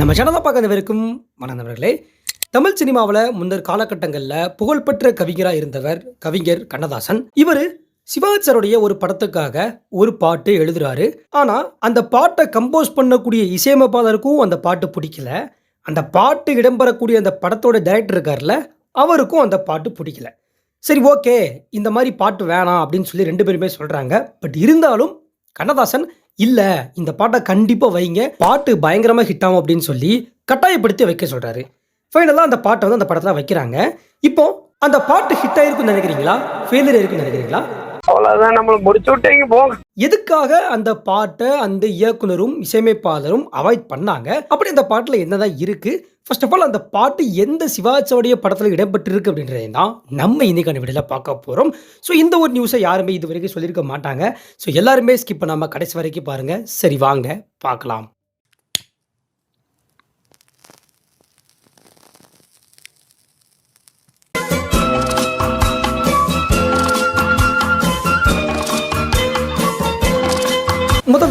நம்ம சேனலை பார்க்க வரைக்கும் மனநபர்களே தமிழ் சினிமாவில் முன்னர் காலகட்டங்களில் புகழ்பெற்ற கவிஞராக இருந்தவர் கவிஞர் கண்ணதாசன். இவர் சிவாச்சாருடைய ஒரு படத்துக்காக ஒரு பாட்டு எழுதுறாரு. ஆனால் அந்த பாட்டை கம்போஸ் பண்ணக்கூடிய இசையமைப்பாளருக்கும் அந்த பாட்டு பிடிக்கல. அந்த பாட்டு இடம்பெறக்கூடிய அந்த படத்தோட டைரக்டர் இருக்கார்ல அவருக்கும் அந்த பாட்டு பிடிக்கல. சரி ஓகே இந்த மாதிரி பாட்டு வேணாம் அப்படின்னு சொல்லி ரெண்டு பேருமே சொல்கிறாங்க பட் இருந்தாலும் கண்ணதாசன் இல்லை இந்த பாட்டை கண்டிப்பாக வைங்க. பாட்டு பயங்கரமாக ஹிட் ஆகும் அப்படின்னு சொல்லி கட்டாயப்படுத்தி வைக்க சொல்கிறாரு ஃபைனலாக அந்த பாட்டை வந்து அந்த படத்தில் வைக்கிறாங்க. இப்போ அந்த பாட்டு ஹிட் ஆயிருக்குன்னு நினைக்கிறீங்களா? ஃபெயிலியர் இருக்குன்னு நினைக்கிறீங்களா? அவ்வளவுதான் நம்மள முடிச்சு விட்டீங்க போங்க எதுக்காக அந்த பாட்டை அந்த இயக்குனரும் இசையமைப்பாளரும் அவாய்ட் பண்ணாங்க? அப்படி அந்த பாட்டில் என்னதான் இருக்கு? ஃபர்ஸ்ட் ஆஃப் ஆல் அந்த பாட்டு எந்த சிவாஜியோடைய படத்தில் இடம்பெற்றிருக்கு அப்படின்றதை தான் நம்ம இன்னைக்கான வீடியோவில் பார்க்க போகிறோம் ஸோ இந்த ஒரு நியூஸை யாருமே இது வரைக்கும் சொல்லியிருக்க மாட்டாங்க. ஸோ எல்லாருமே ஸ்கிப் பண்ணாமல் கடைசி வரைக்கும் பாருங்க. சரி வாங்க பார்க்கலாம்.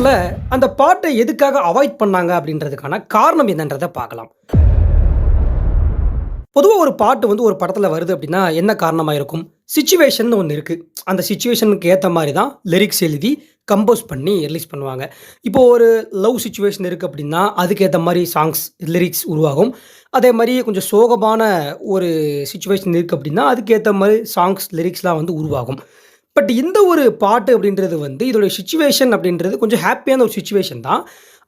முதல்ல அந்த பாட்டை எதுக்காக அவாய்ட் பண்ணாங்க அப்படின்றதுக்கான காரணம் என்னன்றதை பார்க்கலாம். பொதுவாக ஒரு பாட்டு வந்து ஒரு படத்தில் வருது அப்படின்னா என்ன காரணமாக இருக்கும்? சுச்சுவேஷன் ஒன்று இருக்குது அந்த சுச்சுவேஷனுக்கு ஏற்ற மாதிரி தான் லிரிக்ஸ் எழுதி கம்போஸ் பண்ணி ரிலீஸ் பண்ணுவாங்க. இப்போ ஒரு லவ் சுச்சுவேஷன் இருக்குது அப்படின்னா அதுக்கேற்ற மாதிரி சாங்ஸ் லிரிக்ஸ் உருவாகும். அதே மாதிரி கொஞ்சம் சோகமான ஒரு சுச்சுவேஷன் இருக்குது அப்படின்னா அதுக்கேற்ற மாதிரி சாங்ஸ் லிரிக்ஸ்லாம் வந்து உருவாகும். பட் இந்த ஒரு பாட்டு அப்படின்றது வந்து இதோட சுச்சுவேஷன் அப்படின்றது கொஞ்சம் ஹாப்பியான ஒரு சுச்சுவேஷன் தான்.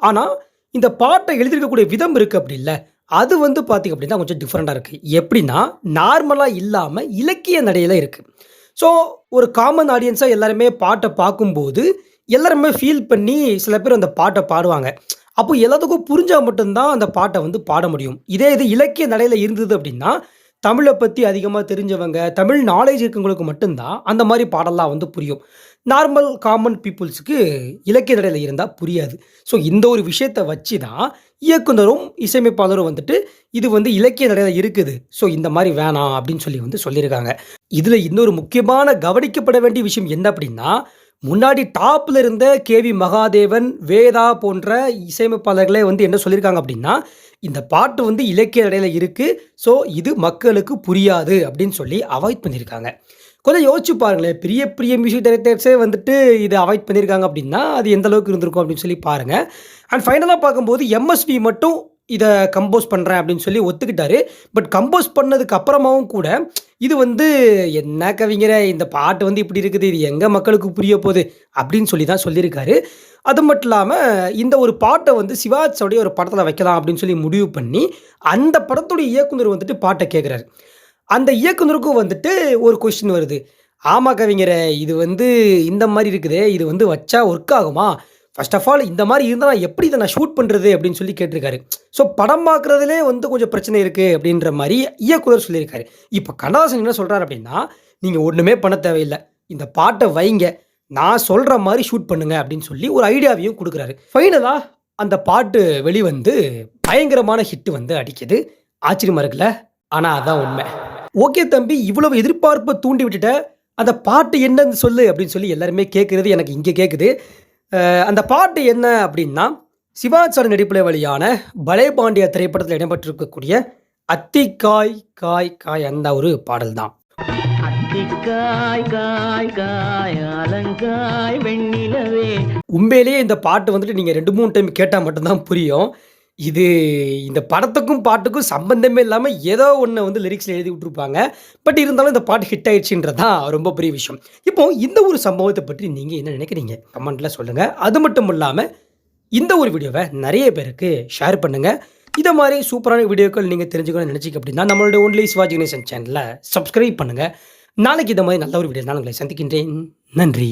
ஆனால் இந்த பாட்டை எழுதியிருக்கக்கூடிய விதம் இருக்குது அப்படி இல்லை. அது வந்து பார்த்திங்க அப்படின்னா கொஞ்சம் டிஃப்ரெண்ட்டாக இருக்குது எப்படின்னா நார்மலாக இல்லாமல் இலக்கிய நடையில் இருக்குது ஸோ ஒரு காமன் ஆடியன்ஸாக எல்லாருமே பாட்டை பார்க்கும்போது எல்லாருமே ஃபீல் பண்ணி சில பேர் அந்த பாட்டை பாடுவாங்க. அப்போ எல்லாத்துக்கும் புரிஞ்சால் மட்டும்தான் அந்த பாட்டை வந்து பாட முடியும். இதே இது இலக்கிய நடையில் இருந்தது அப்படின்னா தமிழை பற்றி அதிகமாக தெரிஞ்சவங்க தமிழ் நாலேஜ் இருக்கவங்களுக்கு மட்டும்தான் அந்த மாதிரி பாடலாம் வந்து புரியும். நார்மல் காமன் பீப்புள்ஸுக்கு இலக்கிய நடையில் இருந்தால் புரியாது. ஸோ இந்த ஒரு விஷயத்தை வச்சு தான் இயக்குனரும் இசையமைப்பாளரும் வந்துட்டு இது வந்து இலக்கிய நடையில் இருக்குது. ஸோ இந்த மாதிரி வேணாம் அப்படின்னு சொல்லி வந்து சொல்லியிருக்காங்க. இதில் இன்னொரு முக்கியமான கவனிக்கப்பட வேண்டிய விஷயம் என்ன அப்படின்னா முன்னாடி டாப்பில் இருந்த கேவி மகாதேவன் வேதா போன்ற இசையமைப்பாளர்களே வந்து என்ன சொல்லியிருக்காங்க அப்படின்னா இந்த பாட்டு வந்து இலக்கிய நடையில் இருக்குது ஸோ இது மக்களுக்கு புரியாது அப்படின்னு சொல்லி அவாய்ட் பண்ணியிருக்காங்க. கொஞ்சம் யோசிச்சு பாருங்களேன் பெரிய பெரிய மியூசிக் டைரக்டர்ஸே வந்துட்டு இதை அவாய்ட் பண்ணியிருக்காங்க அப்படின்னா அது எந்த அளவுக்கு இருந்திருக்கும் அப்படின்னு சொல்லி பாருங்கள் அண்ட் ஃபைனலாக பார்க்கும்போது எம்எஸ்பி மட்டும் இதை கம்போஸ் பண்ணுறேன் அப்படின்னு சொல்லி ஒத்துக்கிட்டாரு. பட் கம்போஸ் பண்ணதுக்கு அப்புறமாவும் கூட இது வந்து என்ன கவிஞரை இந்த பாட்டு வந்து இப்படி இருக்குது இது எங்கே மக்களுக்கு புரிய போகுது? அப்படின்னு சொல்லி தான் சொல்லியிருக்காரு. அது மட்டும் இல்லாமல் இந்த ஒரு பாட்டை வந்து சிவாஜியோடைய ஒரு படத்தில் வைக்கலாம் அப்படின்னு சொல்லி முடிவு பண்ணி அந்த படத்துடைய இயக்குனர் வந்துட்டு பாட்டை கேட்குறாரு அந்த இயக்குனருக்கும் வந்துட்டு ஒரு கொஸ்டின் வருது. ஆமாம் கவிஞரை இது வந்து இந்த மாதிரி இருக்குதே இது வந்து வச்சா ஒர்க் ஆகுமா? ஃபர்ஸ்ட் ஆஃப் ஆல் இந்த மாதிரி இருந்தால் நான் எப்படி இதை நான் ஷூட் பண்ணுறது அப்படின்னு சொல்லி கேட்டிருக்காரு. ஸோ படம் பார்க்குறதுலே வந்து கொஞ்சம் பிரச்சனை இருக்குது அப்படின்ற மாதிரி இயக்குதர் சொல்லியிருக்காரு. இப்போ கண்ணதாசன் என்ன சொல்கிறார் அப்படின்னா நீங்கள் ஒன்றுமே பண்ண தேவையில்லை. இந்த பாட்டை வைங்க. நான் சொல்கிற மாதிரி ஷூட் பண்ணுங்க அப்படின்னு சொல்லி ஒரு ஐடியாவையும் கொடுக்குறாரு. ஃபைனலாக அந்த பாட்டு வெளிவந்து பயங்கரமான ஹிட் வந்து அடிக்குது. ஆச்சரியமாக இருக்குல்ல? ஆனால் அதான் உண்மை. ஓகே தம்பி இவ்வளவு எதிர்பார்ப்பை தூண்டி விட்டுட்ட அந்த பாட்டு என்னன்னு சொல்லு அப்படின்னு சொல்லி எல்லாருமே கேட்குறது எனக்கு இங்கே கேட்குது அந்த பாட்டு என்ன அப்படின்னா சிவாஜி சார் நடிப்பில் வழியான பலே பாண்டியா திரைப்படத்தில் இடம்பெற்றிருக்கக்கூடிய அத்திக்காய் காய் காய் அந்த ஒரு பாடல் தான் அத்திக்காய் காய் காய் அலங்காய் வெண்ணிலவே. உண்மையிலேயே இந்த பாட்டு வந்துட்டு நீங்கள் ரெண்டு மூணு டைம் கேட்டால் மட்டும்தான் புரியும். இது இந்த படத்துக்கும் பாட்டுக்கும் சம்பந்தமே இல்லாமல் ஏதோ ஒன்று வந்து லிரிக்ஸில் எழுதி விட்டுருப்பாங்க பட் இருந்தாலும் இந்த பாட்டு ஹிட் ஆயிடுச்சுன்றது தான் ரொம்ப பெரிய விஷயம். இப்போ இந்த ஒரு சம்பவத்தை பற்றி நீங்கள் என்ன நினைக்கிறீங்க? கமெண்ட்டில் சொல்லுங்கள் அது மட்டும் இல்லாமல் இந்த ஒரு வீடியோவை நிறைய பேருக்கு ஷேர் பண்ணுங்கள் இதை மாதிரி சூப்பரான வீடியோக்கள் நீங்கள் தெரிஞ்சுக்கணும்னு நினச்சிக்க அப்படின்னா நம்மளோட ஒன்லி சிவாஜி கணேசன் சேனலை சப்ஸ்கிரைப் பண்ணுங்கள் நாளைக்கு இந்த மாதிரி நல்ல ஒரு வீடியோ நான் உங்களை சந்திக்கின்றேன். நன்றி.